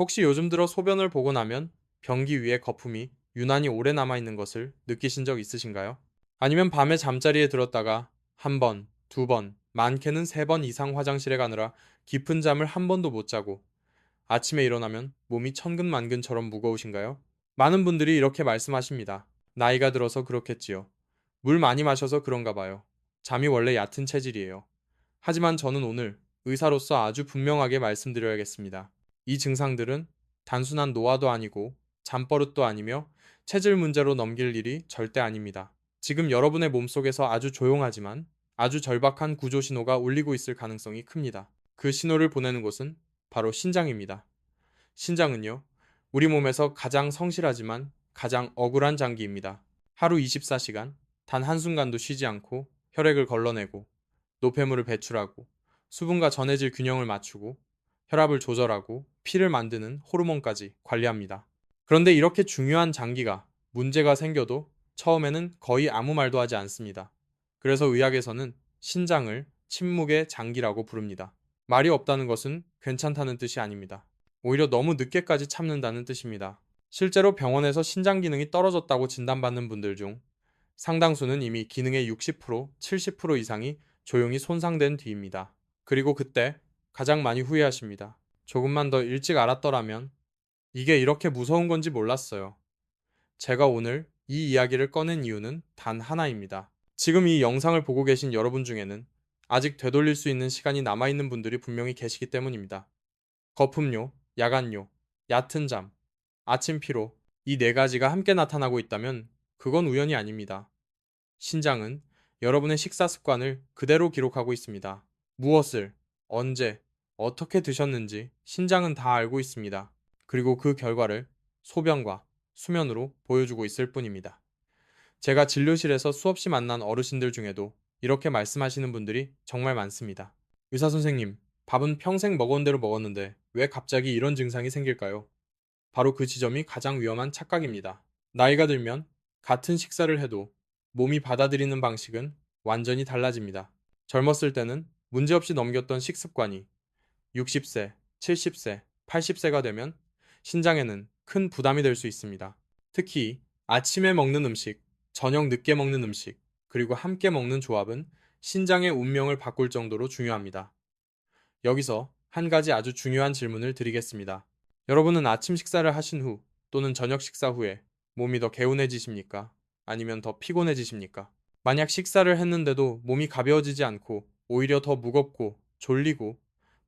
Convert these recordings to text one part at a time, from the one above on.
혹시 요즘 들어 소변을 보고 나면 변기 위에 거품이 유난히 오래 남아있는 것을 느끼신 적 있으신가요? 아니면 밤에 잠자리에 들었다가 한 번, 두 번, 많게는 세 번 이상 화장실에 가느라 깊은 잠을 한 번도 못 자고 아침에 일어나면 몸이 천근만근처럼 무거우신가요? 많은 분들이 이렇게 말씀하십니다. 나이가 들어서 그렇겠지요. 물 많이 마셔서 그런가 봐요. 잠이 원래 얕은 체질이에요. 하지만 저는 오늘 의사로서 아주 분명하게 말씀드려야겠습니다. 이 증상들은 단순한 노화도 아니고 잠버릇도 아니며 체질 문제로 넘길 일이 절대 아닙니다. 지금 여러분의 몸속에서 아주 조용하지만 아주 절박한 구조 신호가 울리고 있을 가능성이 큽니다. 그 신호를 보내는 곳은 바로 신장입니다. 신장은요, 우리 몸에서 가장 성실하지만 가장 억울한 장기입니다. 하루 24시간 단 한순간도 쉬지 않고 혈액을 걸러내고 노폐물을 배출하고 수분과 전해질 균형을 맞추고 혈압을 조절하고 피를 만드는 호르몬까지 관리합니다. 그런데 이렇게 중요한 장기가 문제가 생겨도 처음에는 거의 아무 말도 하지 않습니다. 그래서 의학에서는 신장을 침묵의 장기라고 부릅니다. 말이 없다는 것은 괜찮다는 뜻이 아닙니다. 오히려 너무 늦게까지 참는다는 뜻입니다. 실제로 병원에서 신장 기능이 떨어졌다고 진단받는 분들 중 상당수는 이미 기능의 60%, 70% 이상이 조용히 손상된 뒤입니다. 그리고 그때 가장 많이 후회하십니다. 조금만 더 일찍 알았더라면 이게 이렇게 무서운 건지 몰랐어요. 제가 오늘 이 이야기를 꺼낸 이유는 단 하나입니다. 지금 이 영상을 보고 계신 여러분 중에는 아직 되돌릴 수 있는 시간이 남아있는 분들이 분명히 계시기 때문입니다. 거품료, 야간료, 얕은 잠, 아침 피로, 이 네 가지가 함께 나타나고 있다면 그건 우연이 아닙니다. 신장은 여러분의 식사 습관을 그대로 기록하고 있습니다. 무엇을, 언제, 어떻게 드셨는지 신장은 다 알고 있습니다. 그리고 그 결과를 소변과 수면으로 보여주고 있을 뿐입니다. 제가 진료실에서 수없이 만난 어르신들 중에도 이렇게 말씀하시는 분들이 정말 많습니다. 의사 선생님, 밥은 평생 먹은 대로 먹었는데 왜 갑자기 이런 증상이 생길까요? 바로 그 지점이 가장 위험한 착각입니다. 나이가 들면 같은 식사를 해도 몸이 받아들이는 방식은 완전히 달라집니다. 젊었을 때는 문제없이 넘겼던 식습관이 60세, 70세, 80세가 되면 신장에는 큰 부담이 될 수 있습니다. 특히 아침에 먹는 음식, 저녁 늦게 먹는 음식, 그리고 함께 먹는 조합은 신장의 운명을 바꿀 정도로 중요합니다. 여기서 한 가지 아주 중요한 질문을 드리겠습니다. 여러분은 아침 식사를 하신 후 또는 저녁 식사 후에 몸이 더 개운해지십니까? 아니면 더 피곤해지십니까? 만약 식사를 했는데도 몸이 가벼워지지 않고 오히려 더 무겁고 졸리고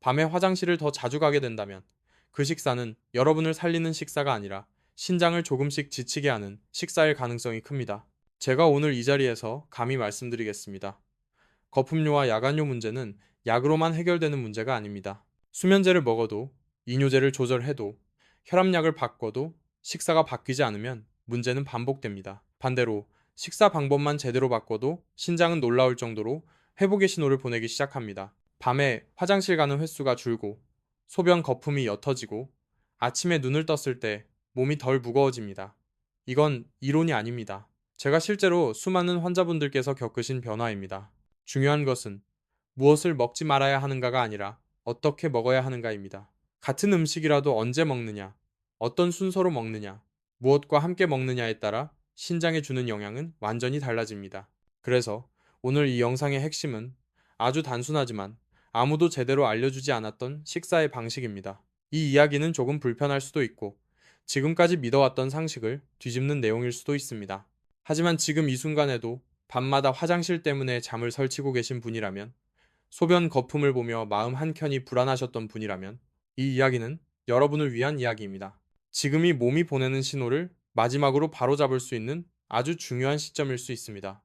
밤에 화장실을 더 자주 가게 된다면 그 식사는 여러분을 살리는 식사가 아니라 신장을 조금씩 지치게 하는 식사일 가능성이 큽니다. 제가 오늘 이 자리에서 감히 말씀드리겠습니다. 거품료와 야간료 문제는 약으로만 해결되는 문제가 아닙니다. 수면제를 먹어도 이뇨제를 조절해도 혈압약을 바꿔도 식사가 바뀌지 않으면 문제는 반복됩니다. 반대로 식사 방법만 제대로 바꿔도 신장은 놀라울 정도로 회복의 신호를 보내기 시작합니다. 밤에 화장실 가는 횟수가 줄고 소변 거품이 옅어지고 아침에 눈을 떴을 때 몸이 덜 무거워집니다. 이건 이론이 아닙니다. 제가 실제로 수많은 환자분들께서 겪으신 변화입니다. 중요한 것은 무엇을 먹지 말아야 하는가가 아니라 어떻게 먹어야 하는가입니다. 같은 음식이라도 언제 먹느냐, 어떤 순서로 먹느냐, 무엇과 함께 먹느냐에 따라 신장에 주는 영향은 완전히 달라집니다. 그래서 오늘 이 영상의 핵심은 아주 단순하지만 아무도 제대로 알려주지 않았던 식사의 방식입니다. 이 이야기는 조금 불편할 수도 있고 지금까지 믿어왔던 상식을 뒤집는 내용일 수도 있습니다. 하지만 지금 이 순간에도 밤마다 화장실 때문에 잠을 설치고 계신 분이라면 소변 거품을 보며 마음 한켠이 불안하셨던 분이라면 이 이야기는 여러분을 위한 이야기입니다. 지금이 몸이 보내는 신호를 마지막으로 바로잡을 수 있는 아주 중요한 시점일 수 있습니다.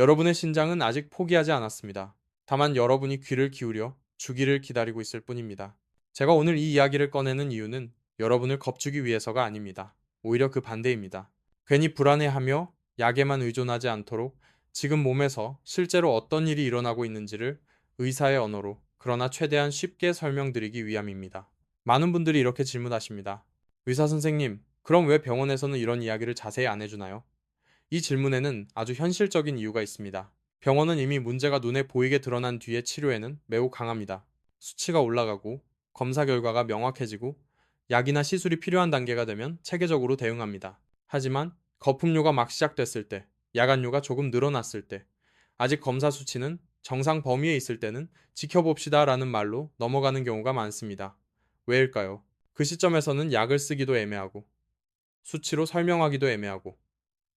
여러분의 신장은 아직 포기하지 않았습니다. 다만 여러분이 귀를 기울여 주기를 기다리고 있을 뿐입니다. 제가 오늘 이 이야기를 꺼내는 이유는 여러분을 겁주기 위해서가 아닙니다. 오히려 그 반대입니다. 괜히 불안해하며 약에만 의존하지 않도록 지금 몸에서 실제로 어떤 일이 일어나고 있는지를 의사의 언어로 그러나 최대한 쉽게 설명드리기 위함입니다. 많은 분들이 이렇게 질문하십니다. 의사 선생님, 그럼 왜 병원에서는 이런 이야기를 자세히 안 해주나요? 이 질문에는 아주 현실적인 이유가 있습니다. 병원은 이미 문제가 눈에 보이게 드러난 뒤의 치료에는 매우 강합니다. 수치가 올라가고 검사 결과가 명확해지고 약이나 시술이 필요한 단계가 되면 체계적으로 대응합니다. 하지만 거품료가 막 시작됐을 때, 야간료가 조금 늘어났을 때, 아직 검사 수치는 정상 범위에 있을 때는 지켜봅시다 라는 말로 넘어가는 경우가 많습니다. 왜일까요? 그 시점에서는 약을 쓰기도 애매하고, 수치로 설명하기도 애매하고,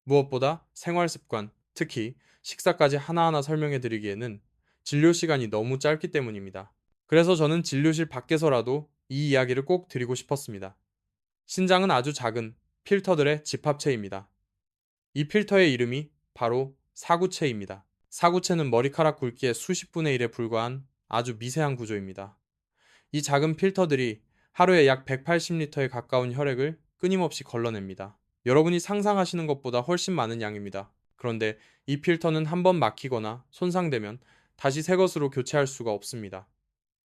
무엇보다 생활 습관, 특히 식사까지 하나하나 설명해 드리기에는 진료 시간이 너무 짧기 때문입니다. 그래서 저는 진료실 밖에서라도 이 이야기를 꼭 드리고 싶었습니다. 신장은 아주 작은 필터들의 집합체입니다. 이 필터의 이름이 바로 사구체입니다. 사구체는 머리카락 굵기의 수십 분의 1에 불과한 아주 미세한 구조입니다. 이 작은 필터들이 하루에 약 180리터에 가까운 혈액을 끊임없이 걸러냅니다. 여러분이 상상하시는 것보다 훨씬 많은 양입니다. 그런데 이 필터는 한번 막히거나 손상되면 다시 새 것으로 교체할 수가 없습니다.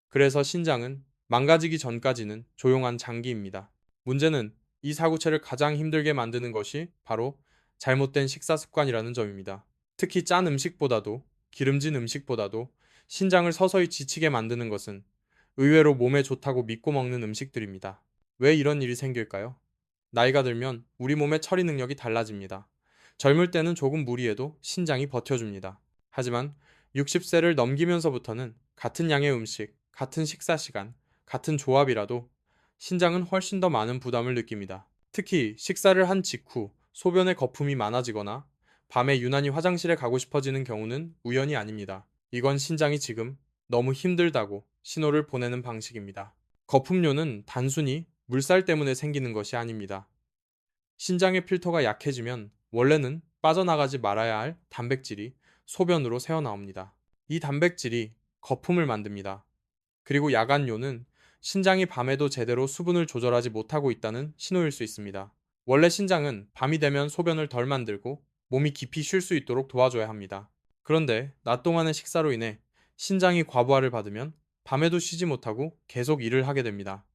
그래서 신장은 망가지기 전까지는 조용한 장기입니다. 문제는 이 사구체를 가장 힘들게 만드는 것이 바로 잘못된 식사 습관이라는 점입니다. 특히 짠 음식보다도 기름진 음식보다도 신장을 서서히 지치게 만드는 것은 의외로 몸에 좋다고 믿고 먹는 음식들입니다. 왜 이런 일이 생길까요? 나이가 들면 우리 몸의 처리 능력이 달라집니다. 젊을 때는 조금 무리해도 신장이 버텨줍니다. 하지만 60세를 넘기면서부터는 같은 양의 음식, 같은 식사 시간, 같은 조합이라도 신장은 훨씬 더 많은 부담을 느낍니다. 특히 식사를 한 직후 소변의 거품이 많아지거나 밤에 유난히 화장실에 가고 싶어지는 경우는 우연이 아닙니다. 이건 신장이 지금 너무 힘들다고 신호를 보내는 방식입니다. 거품료는 단순히 물살 때문에 생기는 것이 아닙니다. 신장의 필터가 약해지면 원래는 빠져나가지 말아야 할 단백질이 소변으로 새어나옵니다. 이 단백질이 거품을 만듭니다. 그리고 야간료는 신장이 밤에도 제대로 수분을 조절하지 못하고 있다는 신호일 수 있습니다. 원래 신장은 밤이 되면 소변을 덜 만들고 몸이 깊이 쉴 수 있도록 도와줘야 합니다. 그런데 낮 동안의 식사로 인해 신장이 과부하를 받으면 밤에도 쉬지 못하고 계속 일을 하게 됩니다.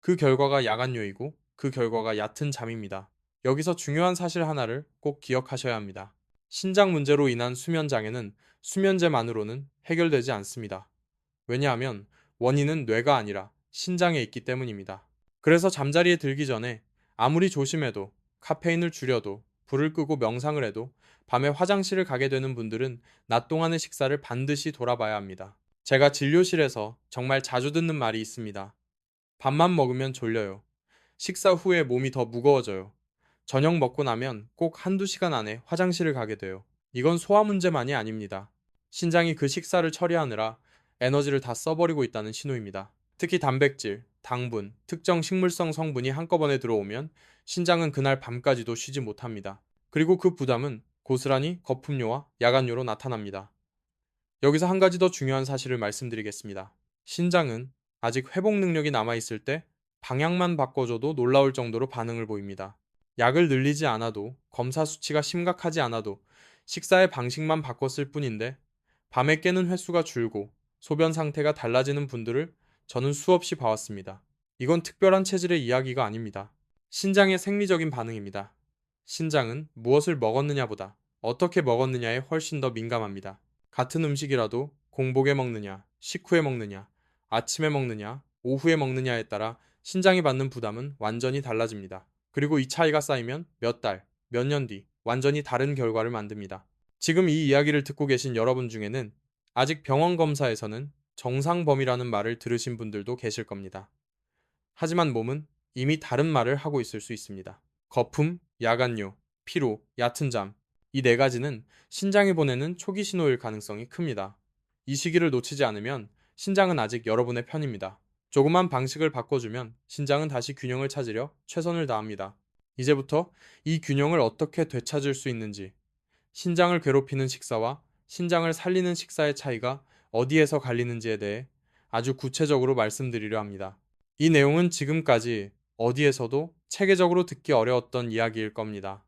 그 결과가 야간료이고 그 결과가 얕은 잠입니다. 여기서 중요한 사실 하나를 꼭 기억하셔야 합니다. 신장 문제로 인한 수면 장애는 수면제만으로는 해결되지 않습니다. 왜냐하면 원인은 뇌가 아니라 신장에 있기 때문입니다. 그래서 잠자리에 들기 전에 아무리 조심해도 카페인을 줄여도 불을 끄고 명상을 해도 밤에 화장실을 가게 되는 분들은 낮 동안의 식사를 반드시 돌아봐야 합니다. 제가 진료실에서 정말 자주 듣는 말이 있습니다. 밥만 먹으면 졸려요. 식사 후에 몸이 더 무거워져요. 저녁 먹고 나면 꼭 한두 시간 안에 화장실을 가게 돼요. 이건 소화 문제만이 아닙니다. 신장이 그 식사를 처리하느라 에너지를 다 써버리고 있다는 신호입니다. 특히 단백질, 당분, 특정 식물성 성분이 한꺼번에 들어오면 신장은 그날 밤까지도 쉬지 못합니다. 그리고 그 부담은 고스란히 거품료와 야간료로 나타납니다. 여기서 한 가지 더 중요한 사실을 말씀드리겠습니다. 신장은 아직 회복 능력이 남아있을 때 방향만 바꿔줘도 놀라울 정도로 반응을 보입니다. 약을 늘리지 않아도 검사 수치가 심각하지 않아도 식사의 방식만 바꿨을 뿐인데 밤에 깨는 횟수가 줄고 소변 상태가 달라지는 분들을 저는 수없이 봐왔습니다. 이건 특별한 체질의 이야기가 아닙니다. 신장의 생리적인 반응입니다. 신장은 무엇을 먹었느냐보다 어떻게 먹었느냐에 훨씬 더 민감합니다. 같은 음식이라도 공복에 먹느냐, 식후에 먹느냐, 아침에 먹느냐, 오후에 먹느냐에 따라 신장이 받는 부담은 완전히 달라집니다. 그리고 이 차이가 쌓이면 몇 달, 몇 년 뒤 완전히 다른 결과를 만듭니다. 지금 이 이야기를 듣고 계신 여러분 중에는 아직 병원 검사에서는 정상 범위라는 말을 들으신 분들도 계실 겁니다. 하지만 몸은 이미 다른 말을 하고 있을 수 있습니다. 거품, 야간료, 피로, 얕은 잠. 이 네 가지는 신장이 보내는 초기 신호일 가능성이 큽니다. 이 시기를 놓치지 않으면 신장은 아직 여러분의 편입니다. 조그만 방식을 바꿔주면 신장은 다시 균형을 찾으려 최선을 다합니다. 이제부터 이 균형을 어떻게 되찾을 수 있는지, 신장을 괴롭히는 식사와 신장을 살리는 식사의 차이가 어디에서 갈리는지에 대해 아주 구체적으로 말씀드리려 합니다. 이 내용은 지금까지 어디에서도 체계적으로 듣기 어려웠던 이야기일 겁니다.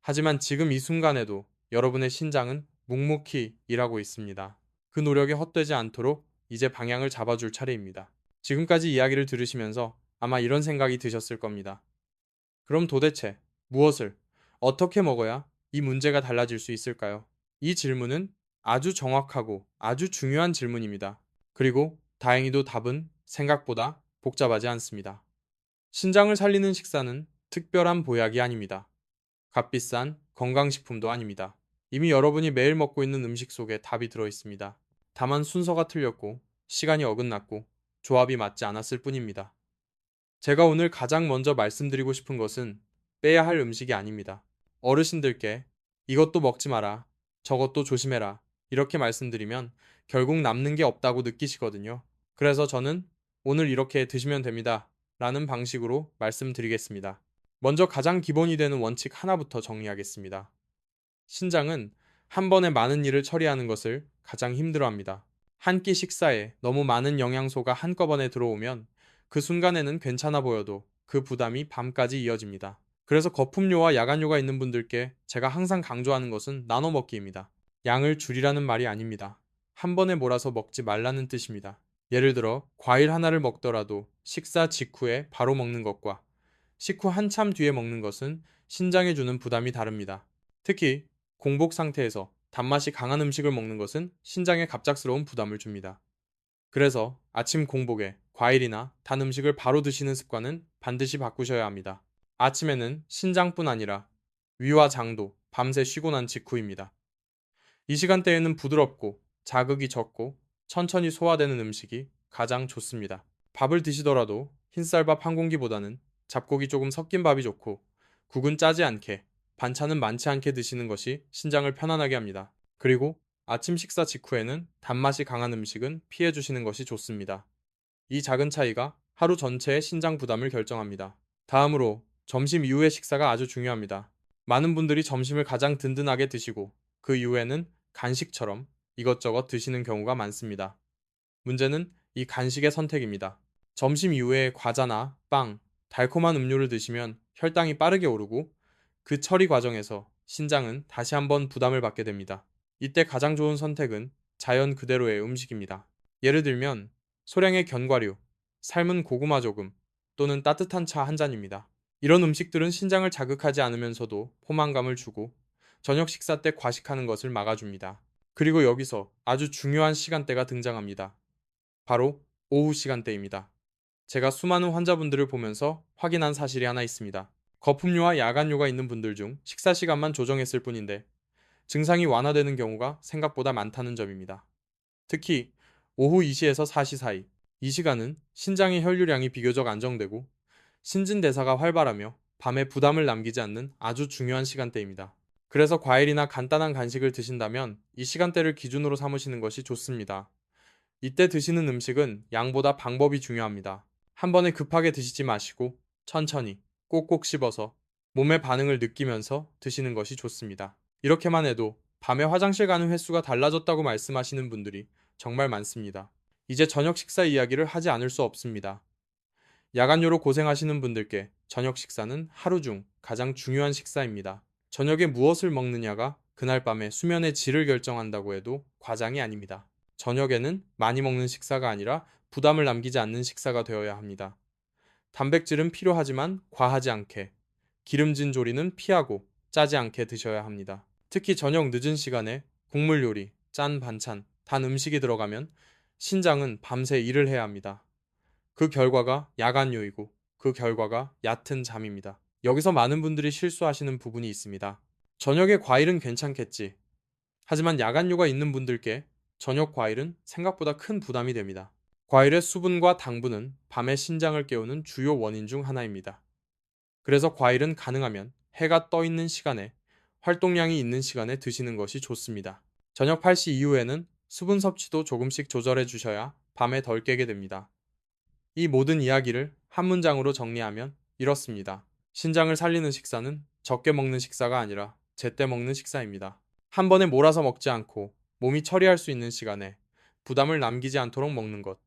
하지만 지금 이 순간에도 여러분의 신장은 묵묵히 일하고 있습니다. 그 노력이 헛되지 않도록 이제 방향을 잡아줄 차례입니다. 지금까지 이야기를 들으시면서 아마 이런 생각이 드셨을 겁니다. 그럼 도대체 무엇을 어떻게 먹어야 이 문제가 달라질 수 있을까요? 이 질문은 아주 정확하고 아주 중요한 질문입니다. 그리고 다행히도 답은 생각보다 복잡하지 않습니다. 신장을 살리는 식사는 특별한 보약이 아닙니다. 값비싼 건강식품도 아닙니다. 이미 여러분이 매일 먹고 있는 음식 속에 답이 들어 있습니다. 다만 순서가 틀렸고 시간이 어긋났고 조합이 맞지 않았을 뿐입니다. 제가 오늘 가장 먼저 말씀드리고 싶은 것은 빼야 할 음식이 아닙니다. 어르신들께 이것도 먹지 마라, 저것도 조심해라, 이렇게 말씀드리면 결국 남는 게 없다고 느끼시거든요. 그래서 저는 오늘 이렇게 드시면 됩니다. 라는 방식으로 말씀드리겠습니다. 먼저 가장 기본이 되는 원칙 하나부터 정리하겠습니다. 신장은 한 번에 많은 일을 처리하는 것을 가장 힘들어합니다. 한 끼 식사에 너무 많은 영양소가 한꺼번에 들어오면 그 순간에는 괜찮아 보여도 그 부담이 밤까지 이어집니다. 그래서 거품료와 야간료가 있는 분들께 제가 항상 강조하는 것은 나눠 먹기입니다. 양을 줄이라는 말이 아닙니다. 한 번에 몰아서 먹지 말라는 뜻입니다. 예를 들어 과일 하나를 먹더라도 식사 직후에 바로 먹는 것과 식후 한참 뒤에 먹는 것은 신장에 주는 부담이 다릅니다. 특히 공복 상태에서 단맛이 강한 음식을 먹는 것은 신장에 갑작스러운 부담을 줍니다. 그래서 아침 공복에 과일이나 단 음식을 바로 드시는 습관은 반드시 바꾸셔야 합니다. 아침에는 신장뿐 아니라 위와 장도 밤새 쉬고 난 직후입니다. 이 시간대에는 부드럽고 자극이 적고 천천히 소화되는 음식이 가장 좋습니다. 밥을 드시더라도 흰쌀밥 한 공기보다는 잡곡이 조금 섞인 밥이 좋고 국은 짜지 않게 반찬은 많지 않게 드시는 것이 신장을 편안하게 합니다. 그리고 아침 식사 직후에는 단맛이 강한 음식은 피해 주시는 것이 좋습니다. 이 작은 차이가 하루 전체의 신장 부담을 결정합니다. 다음으로 점심 이후의 식사가 아주 중요합니다. 많은 분들이 점심을 가장 든든하게 드시고 그 이후에는 간식처럼 이것저것 드시는 경우가 많습니다. 문제는 이 간식의 선택입니다. 점심 이후에 과자나 빵, 달콤한 음료를 드시면 혈당이 빠르게 오르고 그 처리 과정에서 신장은 다시 한번 부담을 받게 됩니다. 이때 가장 좋은 선택은 자연 그대로의 음식입니다. 예를 들면 소량의 견과류, 삶은 고구마 조금 또는 따뜻한 차 한 잔입니다. 이런 음식들은 신장을 자극하지 않으면서도 포만감을 주고 저녁 식사 때 과식하는 것을 막아줍니다. 그리고 여기서 아주 중요한 시간대가 등장합니다. 바로 오후 시간대입니다. 제가 수많은 환자분들을 보면서 확인한 사실이 하나 있습니다. 거품료와 야간료가 있는 분들 중 식사 시간만 조정했을 뿐인데 증상이 완화되는 경우가 생각보다 많다는 점입니다. 특히 오후 2시에서 4시 사이, 이 시간은 신장의 혈류량이 비교적 안정되고 신진대사가 활발하며 밤에 부담을 남기지 않는 아주 중요한 시간대입니다. 그래서 과일이나 간단한 간식을 드신다면 이 시간대를 기준으로 삼으시는 것이 좋습니다. 이때 드시는 음식은 양보다 방법이 중요합니다. 한 번에 급하게 드시지 마시고 천천히 꼭꼭 씹어서 몸의 반응을 느끼면서 드시는 것이 좋습니다. 이렇게만 해도 밤에 화장실 가는 횟수가 달라졌다고 말씀하시는 분들이 정말 많습니다. 이제 저녁 식사 이야기를 하지 않을 수 없습니다. 야간료로 고생하시는 분들께 저녁 식사는 하루 중 가장 중요한 식사입니다. 저녁에 무엇을 먹느냐가 그날 밤의 수면의 질을 결정한다고 해도 과장이 아닙니다. 저녁에는 많이 먹는 식사가 아니라 부담을 남기지 않는 식사가 되어야 합니다. 단백질은 필요하지만 과하지 않게, 기름진 조리는 피하고 짜지 않게 드셔야 합니다. 특히 저녁 늦은 시간에 국물 요리, 짠 반찬, 단 음식이 들어가면 신장은 밤새 일을 해야 합니다. 그 결과가 야간요이고 그 결과가 얕은 잠입니다. 여기서 많은 분들이 실수하시는 부분이 있습니다. 저녁에 과일은 괜찮겠지. 하지만 야간요가 있는 분들께 저녁 과일은 생각보다 큰 부담이 됩니다. 과일의 수분과 당분은 밤의 신장을 깨우는 주요 원인 중 하나입니다. 그래서 과일은 가능하면 해가 떠 있는 시간에 활동량이 있는 시간에 드시는 것이 좋습니다. 저녁 8시 이후에는 수분 섭취도 조금씩 조절해 주셔야 밤에 덜 깨게 됩니다. 이 모든 이야기를 한 문장으로 정리하면 이렇습니다. 신장을 살리는 식사는 적게 먹는 식사가 아니라 제때 먹는 식사입니다. 한 번에 몰아서 먹지 않고 몸이 처리할 수 있는 시간에 부담을 남기지 않도록 먹는 것.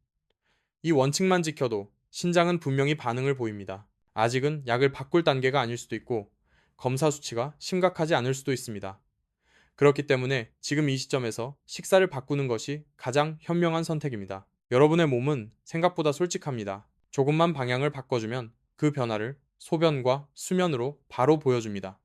이 원칙만 지켜도 신장은 분명히 반응을 보입니다. 아직은 약을 바꿀 단계가 아닐 수도 있고 검사 수치가 심각하지 않을 수도 있습니다. 그렇기 때문에 지금 이 시점에서 식사를 바꾸는 것이 가장 현명한 선택입니다. 여러분의 몸은 생각보다 솔직합니다. 조금만 방향을 바꿔주면 그 변화를 소변과 수면으로 바로 보여줍니다.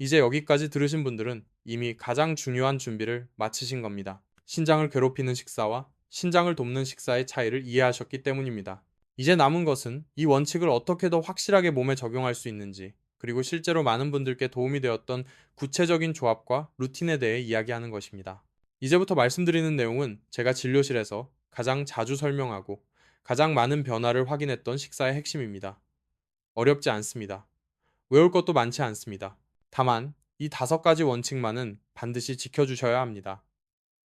이제 여기까지 들으신 분들은 이미 가장 중요한 준비를 마치신 겁니다. 신장을 괴롭히는 식사와 신장을 돕는 식사의 차이를 이해하셨기 때문입니다. 이제 남은 것은 이 원칙을 어떻게 더 확실하게 몸에 적용할 수 있는지, 그리고 실제로 많은 분들께 도움이 되었던 구체적인 조합과 루틴에 대해 이야기하는 것입니다. 이제부터 말씀드리는 내용은 제가 진료실에서 가장 자주 설명하고 가장 많은 변화를 확인했던 식사의 핵심입니다. 어렵지 않습니다. 외울 것도 많지 않습니다. 다만 이 다섯 가지 원칙만은 반드시 지켜주셔야 합니다.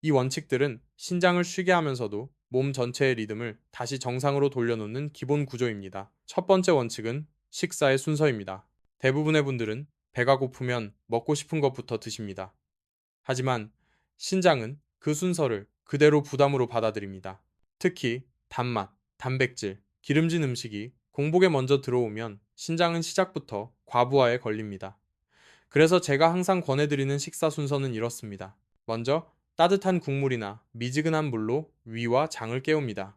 이 원칙들은 신장을 쉬게 하면서도 몸 전체의 리듬을 다시 정상으로 돌려놓는 기본 구조입니다. 첫 번째 원칙은 식사의 순서입니다. 대부분의 분들은 배가 고프면 먹고 싶은 것부터 드십니다. 하지만 신장은 그 순서를 그대로 부담으로 받아들입니다. 특히 단맛, 단백질, 기름진 음식이 공복에 먼저 들어오면 신장은 시작부터 과부하에 걸립니다. 그래서 제가 항상 권해드리는 식사 순서는 이렇습니다. 먼저 따뜻한 국물이나 미지근한 물로 위와 장을 깨웁니다.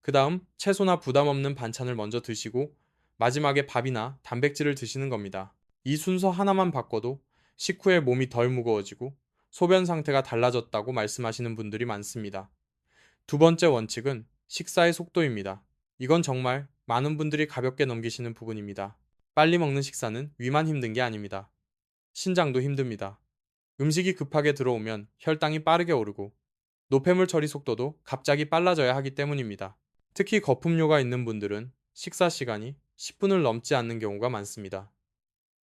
그 다음 채소나 부담 없는 반찬을 먼저 드시고 마지막에 밥이나 단백질을 드시는 겁니다. 이 순서 하나만 바꿔도 식후에 몸이 덜 무거워지고 소변 상태가 달라졌다고 말씀하시는 분들이 많습니다. 두 번째 원칙은 식사의 속도입니다. 이건 정말 많은 분들이 가볍게 넘기시는 부분입니다. 빨리 먹는 식사는 위만 힘든 게 아닙니다. 신장도 힘듭니다. 음식이 급하게 들어오면 혈당이 빠르게 오르고 노폐물 처리 속도도 갑자기 빨라져야 하기 때문입니다. 특히 거품료가 있는 분들은 식사 시간이 10분을 넘지 않는 경우가 많습니다.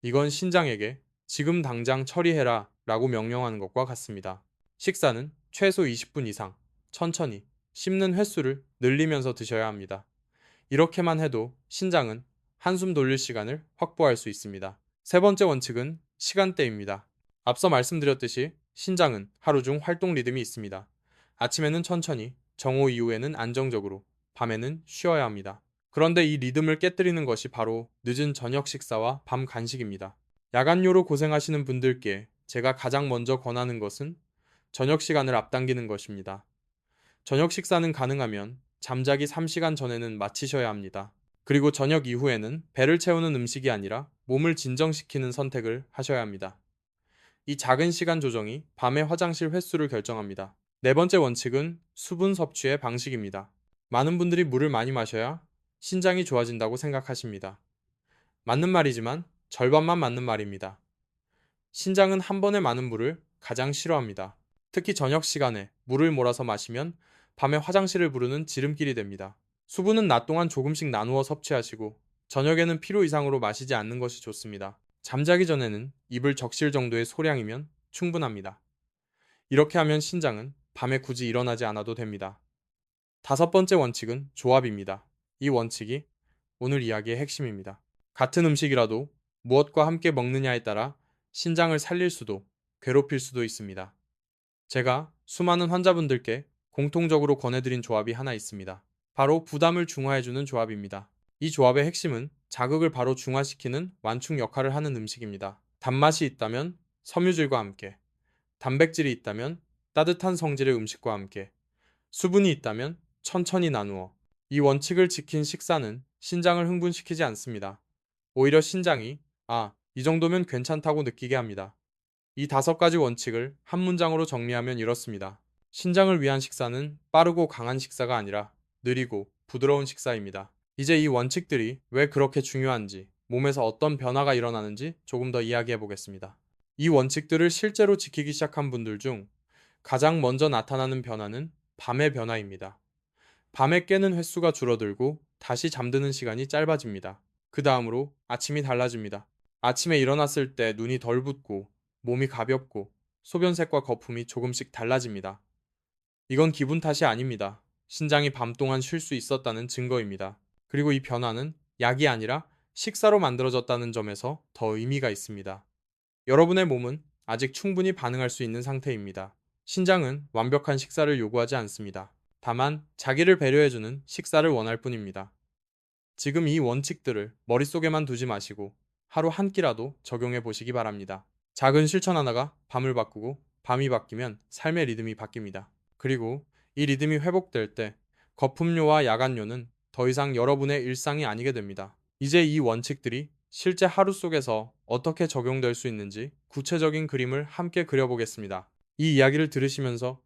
이건 신장에게 지금 당장 처리해라 라고 명령하는 것과 같습니다. 식사는 최소 20분 이상 천천히 씹는 횟수를 늘리면서 드셔야 합니다. 이렇게만 해도 신장은 한숨 돌릴 시간을 확보할 수 있습니다. 세 번째 원칙은 시간대입니다. 앞서 말씀드렸듯이 신장은 하루 중 활동 리듬이 있습니다. 아침에는 천천히, 정오 이후에는 안정적으로, 밤에는 쉬어야 합니다. 그런데 이 리듬을 깨뜨리는 것이 바로 늦은 저녁 식사와 밤 간식입니다. 야간요로 고생하시는 분들께 제가 가장 먼저 권하는 것은 저녁 시간을 앞당기는 것입니다. 저녁 식사는 가능하면 잠자기 3시간 전에는 마치셔야 합니다. 그리고 저녁 이후에는 배를 채우는 음식이 아니라 몸을 진정시키는 선택을 하셔야 합니다. 이 작은 시간 조정이 밤의 화장실 횟수를 결정합니다. 네 번째 원칙은 수분 섭취의 방식입니다. 많은 분들이 물을 많이 마셔야 신장이 좋아진다고 생각하십니다. 맞는 말이지만 절반만 맞는 말입니다. 신장은 한 번에 많은 물을 가장 싫어합니다. 특히 저녁 시간에 물을 몰아서 마시면 밤에 화장실을 부르는 지름길이 됩니다. 수분은 낮 동안 조금씩 나누어 섭취하시고 저녁에는 필요 이상으로 마시지 않는 것이 좋습니다. 잠자기 전에는 입을 적실 정도의 소량이면 충분합니다. 이렇게 하면 신장은 밤에 굳이 일어나지 않아도 됩니다. 다섯 번째 원칙은 조합입니다. 이 원칙이 오늘 이야기의 핵심입니다. 같은 음식이라도 무엇과 함께 먹느냐에 따라 신장을 살릴 수도 괴롭힐 수도 있습니다. 제가 수많은 환자분들께 공통적으로 권해드린 조합이 하나 있습니다. 바로 부담을 중화해주는 조합입니다. 이 조합의 핵심은 자극을 바로 중화시키는 완충 역할을 하는 음식입니다. 단맛이 있다면 섬유질과 함께, 단백질이 있다면 따뜻한 성질의 음식과 함께, 수분이 있다면 천천히 나누어 이 원칙을 지킨 식사는 신장을 흥분시키지 않습니다. 오히려 신장이 아, 이 정도면 괜찮다고 느끼게 합니다. 이 다섯 가지 원칙을 한 문장으로 정리하면 이렇습니다. 신장을 위한 식사는 빠르고 강한 식사가 아니라 느리고 부드러운 식사입니다. 이제 이 원칙들이 왜 그렇게 중요한지, 몸에서 어떤 변화가 일어나는지 조금 더 이야기해 보겠습니다. 이 원칙들을 실제로 지키기 시작한 분들 중 가장 먼저 나타나는 변화는 밤의 변화입니다. 밤에 깨는 횟수가 줄어들고 다시 잠드는 시간이 짧아집니다. 그 다음으로 아침이 달라집니다. 아침에 일어났을 때 눈이 덜 붓고 몸이 가볍고 소변색과 거품이 조금씩 달라집니다. 이건 기분 탓이 아닙니다. 신장이 밤 동안 쉴 수 있었다는 증거입니다. 그리고 이 변화는 약이 아니라 식사로 만들어졌다는 점에서 더 의미가 있습니다. 여러분의 몸은 아직 충분히 반응할 수 있는 상태입니다. 신장은 완벽한 식사를 요구하지 않습니다. 다만 자기를 배려해주는 식사를 원할 뿐입니다. 지금 이 원칙들을 머릿속에만 두지 마시고 하루 한 끼라도 적용해 보시기 바랍니다. 작은 실천 하나가 밤을 바꾸고 밤이 바뀌면 삶의 리듬이 바뀝니다. 그리고 이 리듬이 회복될 때 거품료와 야간료는 더 이상 여러분의 일상이 아니게 됩니다. 이제 이 원칙들이 실제 하루 속에서 어떻게 적용될 수 있는지 구체적인 그림을 함께 그려보겠습니다. 이 이야기를 들으시면서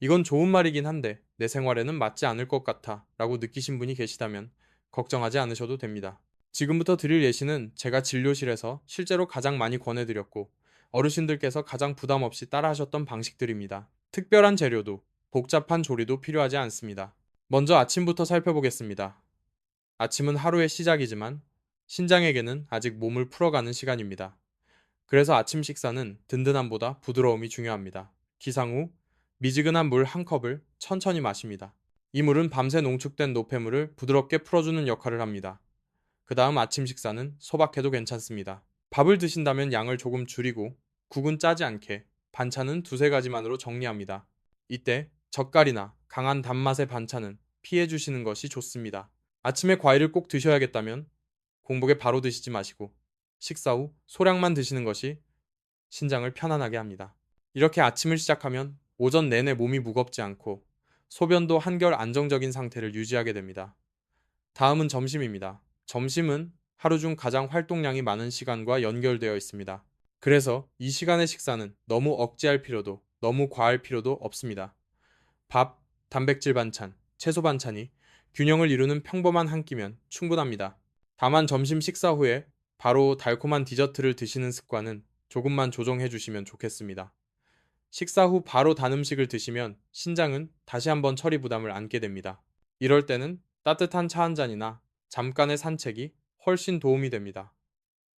이건 좋은 말이긴 한데 내 생활에는 맞지 않을 것 같아 라고 느끼신 분이 계시다면 걱정하지 않으셔도 됩니다. 지금부터 드릴 예시는 제가 진료실에서 실제로 가장 많이 권해드렸고 어르신들께서 가장 부담 없이 따라하셨던 방식들입니다. 특별한 재료도 복잡한 조리도 필요하지 않습니다. 먼저 아침부터 살펴보겠습니다. 아침은 하루의 시작이지만 신장에게는 아직 몸을 풀어가는 시간입니다. 그래서 아침 식사는 든든함보다 부드러움이 중요합니다. 기상 후 미지근한 물 한 컵을 천천히 마십니다. 이 물은 밤새 농축된 노폐물을 부드럽게 풀어주는 역할을 합니다. 그 다음 아침 식사는 소박해도 괜찮습니다. 밥을 드신다면 양을 조금 줄이고 국은 짜지 않게 반찬은 두세 가지만으로 정리합니다. 이때 젓갈이나 강한 단맛의 반찬은 피해 주시는 것이 좋습니다. 아침에 과일을 꼭 드셔야겠다면 공복에 바로 드시지 마시고 식사 후 소량만 드시는 것이 신장을 편안하게 합니다. 이렇게 아침을 시작하면 오전 내내 몸이 무겁지 않고 소변도 한결 안정적인 상태를 유지하게 됩니다. 다음은 점심입니다. 점심은 하루 중 가장 활동량이 많은 시간과 연결되어 있습니다. 그래서 이 시간의 식사는 너무 억제할 필요도 너무 과할 필요도 없습니다. 밥, 단백질 반찬, 채소 반찬이 균형을 이루는 평범한 한 끼면 충분합니다. 다만 점심 식사 후에 바로 달콤한 디저트를 드시는 습관은 조금만 조정해 주시면 좋겠습니다. 식사 후 바로 단 음식을 드시면 신장은 다시 한번 처리 부담을 안게 됩니다. 이럴 때는 따뜻한 차 한 잔이나 잠깐의 산책이 훨씬 도움이 됩니다.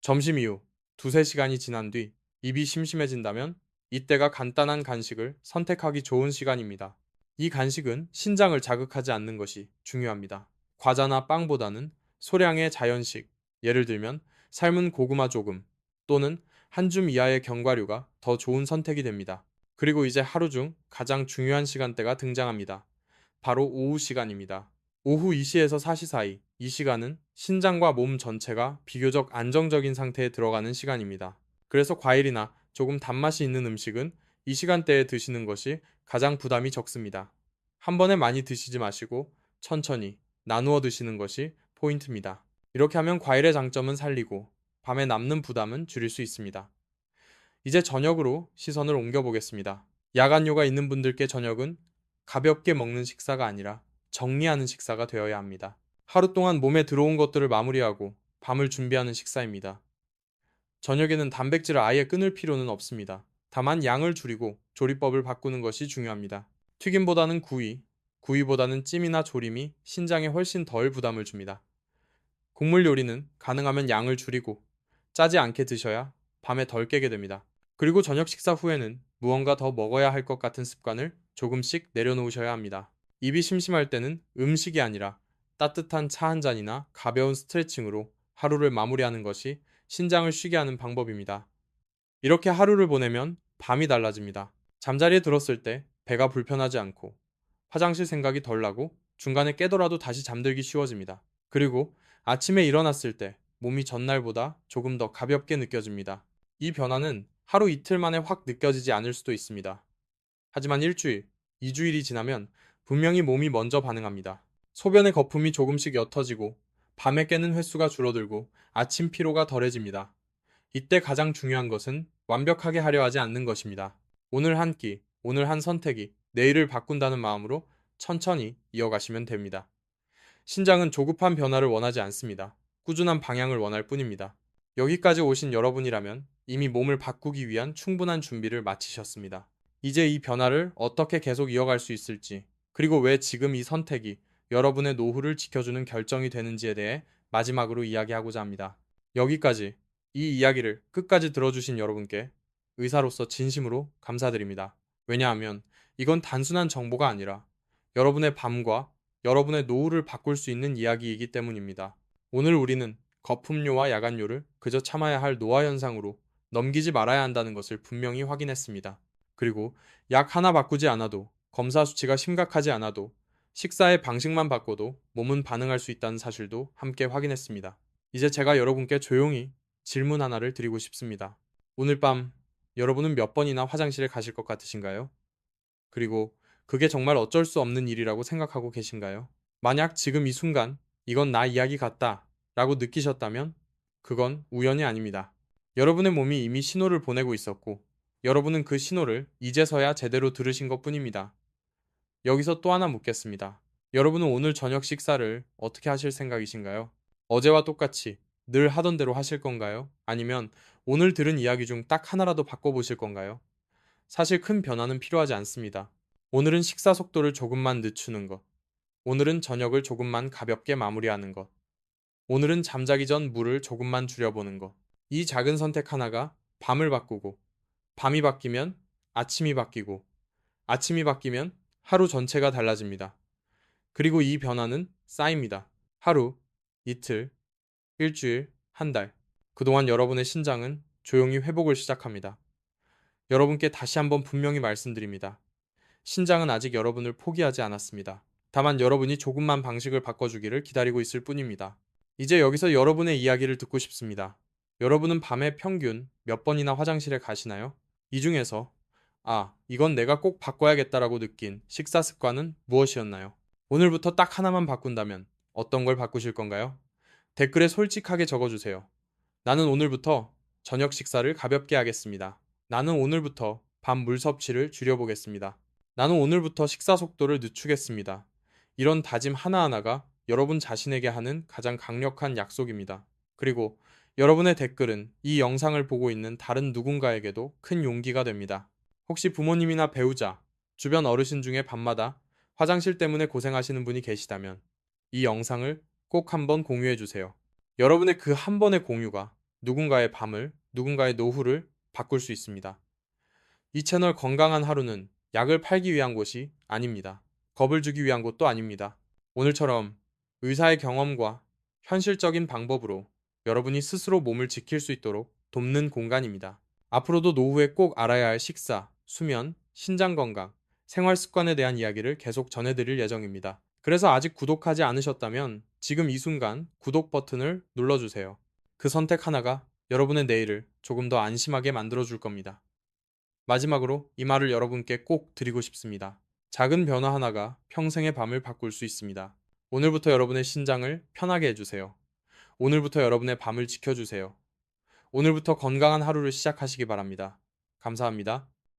점심 이후 두세 시간이 지난 뒤 입이 심심해진다면 이때가 간단한 간식을 선택하기 좋은 시간입니다. 이 간식은 신장을 자극하지 않는 것이 중요합니다. 과자나 빵보다는 소량의 자연식, 예를 들면 삶은 고구마 조금 또는 한 줌 이하의 견과류가 더 좋은 선택이 됩니다. 그리고 이제 하루 중 가장 중요한 시간대가 등장합니다. 바로 오후 시간입니다. 오후 2시에서 4시 사이, 이 시간은 신장과 몸 전체가 비교적 안정적인 상태에 들어가는 시간입니다. 그래서 과일이나 조금 단맛이 있는 음식은 이 시간대에 드시는 것이 가장 부담이 적습니다. 한 번에 많이 드시지 마시고 천천히 나누어 드시는 것이 포인트입니다. 이렇게 하면 과일의 장점은 살리고 밤에 남는 부담은 줄일 수 있습니다. 이제 저녁으로 시선을 옮겨보겠습니다. 야간요가 있는 분들께 저녁은 가볍게 먹는 식사가 아니라 정리하는 식사가 되어야 합니다. 하루 동안 몸에 들어온 것들을 마무리하고 밤을 준비하는 식사입니다. 저녁에는 단백질을 아예 끊을 필요는 없습니다. 다만 양을 줄이고 조리법을 바꾸는 것이 중요합니다. 튀김보다는 구이, 구이보다는 찜이나 조림이 신장에 훨씬 덜 부담을 줍니다. 국물 요리는 가능하면 양을 줄이고 짜지 않게 드셔야 밤에 덜 깨게 됩니다. 그리고 저녁 식사 후에는 무언가 더 먹어야 할 것 같은 습관을 조금씩 내려놓으셔야 합니다. 입이 심심할 때는 음식이 아니라 따뜻한 차 한 잔이나 가벼운 스트레칭으로 하루를 마무리하는 것이 신장을 쉬게 하는 방법입니다. 이렇게 하루를 보내면 밤이 달라집니다. 잠자리에 들었을 때 배가 불편하지 않고 화장실 생각이 덜 나고 중간에 깨더라도 다시 잠들기 쉬워집니다. 그리고 아침에 일어났을 때 몸이 전날보다 조금 더 가볍게 느껴집니다. 이 변화는 하루 이틀 만에 확 느껴지지 않을 수도 있습니다. 하지만 일주일, 2주일이 지나면 분명히 몸이 먼저 반응합니다. 소변의 거품이 조금씩 옅어지고 밤에 깨는 횟수가 줄어들고 아침 피로가 덜해집니다. 이때 가장 중요한 것은 완벽하게 하려 하지 않는 것입니다. 오늘 한 끼, 오늘 한 선택이 내일을 바꾼다는 마음으로 천천히 이어가시면 됩니다. 신장은 조급한 변화를 원하지 않습니다. 꾸준한 방향을 원할 뿐입니다. 여기까지 오신 여러분이라면 이미 몸을 바꾸기 위한 충분한 준비를 마치셨습니다. 이제 이 변화를 어떻게 계속 이어갈 수 있을지, 그리고 왜 지금 이 선택이 여러분의 노후를 지켜주는 결정이 되는지에 대해 마지막으로 이야기하고자 합니다. 여기까지 이 이야기를 끝까지 들어주신 여러분께 의사로서 진심으로 감사드립니다. 왜냐하면 이건 단순한 정보가 아니라 여러분의 밤과 여러분의 노후를 바꿀 수 있는 이야기이기 때문입니다. 오늘 우리는 거품료와 야간료를 그저 참아야 할 노화 현상으로 넘기지 말아야 한다는 것을 분명히 확인했습니다. 그리고 약 하나 바꾸지 않아도 검사 수치가 심각하지 않아도 식사의 방식만 바꿔도 몸은 반응할 수 있다는 사실도 함께 확인했습니다. 이제 제가 여러분께 조용히 질문 하나를 드리고 싶습니다. 오늘 밤 여러분은 몇 번이나 화장실에 가실 것 같으신가요? 그리고 그게 정말 어쩔 수 없는 일이라고 생각하고 계신가요? 만약 지금 이 순간 이건 나 이야기 같다 라고 느끼셨다면 그건 우연이 아닙니다. 여러분의 몸이 이미 신호를 보내고 있었고 여러분은 그 신호를 이제서야 제대로 들으신 것 뿐입니다. 여기서 또 하나 묻겠습니다. 여러분은 오늘 저녁 식사를 어떻게 하실 생각이신가요? 어제와 똑같이 늘 하던 대로 하실 건가요? 아니면 오늘 들은 이야기 중 딱 하나라도 바꿔보실 건가요? 사실 큰 변화는 필요하지 않습니다. 오늘은 식사 속도를 조금만 늦추는 것. 오늘은 저녁을 조금만 가볍게 마무리하는 것. 오늘은 잠자기 전 물을 조금만 줄여보는 것. 이 작은 선택 하나가 밤을 바꾸고, 밤이 바뀌면 아침이 바뀌고, 아침이 바뀌면 하루 전체가 달라집니다. 그리고 이 변화는 쌓입니다. 하루, 이틀, 일주일, 한 달. 그동안 여러분의 신장은 조용히 회복을 시작합니다. 여러분께 다시 한번 분명히 말씀드립니다. 신장은 아직 여러분을 포기하지 않았습니다. 다만 여러분이 조금만 방식을 바꿔주기를 기다리고 있을 뿐입니다. 이제 여기서 여러분의 이야기를 듣고 싶습니다. 여러분은 밤에 평균 몇 번이나 화장실에 가시나요? 이 중에서 아, 이건 내가 꼭 바꿔야겠다라고 느낀 식사 습관은 무엇이었나요? 오늘부터 딱 하나만 바꾼다면 어떤 걸 바꾸실 건가요? 댓글에 솔직하게 적어주세요. 나는 오늘부터 저녁 식사를 가볍게 하겠습니다. 나는 오늘부터 밤 물 섭취를 줄여보겠습니다. 나는 오늘부터 식사 속도를 늦추겠습니다. 이런 다짐 하나하나가 여러분 자신에게 하는 가장 강력한 약속입니다. 그리고 여러분의 댓글은 이 영상을 보고 있는 다른 누군가에게도 큰 용기가 됩니다. 혹시 부모님이나 배우자, 주변 어르신 중에 밤마다 화장실 때문에 고생하시는 분이 계시다면 이 영상을 꼭 한번 공유해 주세요. 여러분의 그 한 번의 공유가 누군가의 밤을, 누군가의 노후를 바꿀 수 있습니다. 이 채널 건강한 하루는 약을 팔기 위한 곳이 아닙니다. 겁을 주기 위한 곳도 아닙니다. 오늘처럼 의사의 경험과 현실적인 방법으로 여러분이 스스로 몸을 지킬 수 있도록 돕는 공간입니다. 앞으로도 노후에 꼭 알아야 할 식사, 수면, 신장 건강, 생활 습관에 대한 이야기를 계속 전해드릴 예정입니다. 그래서 아직 구독하지 않으셨다면 지금 이 순간 구독 버튼을 눌러주세요. 그 선택 하나가 여러분의 내일을 조금 더 안심하게 만들어줄 겁니다. 마지막으로 이 말을 여러분께 꼭 드리고 싶습니다. 작은 변화 하나가 평생의 밤을 바꿀 수 있습니다. 오늘부터 여러분의 신장을 편하게 해주세요. 오늘부터 여러분의 밤을 지켜주세요. 오늘부터 건강한 하루를 시작하시기 바랍니다. 감사합니다.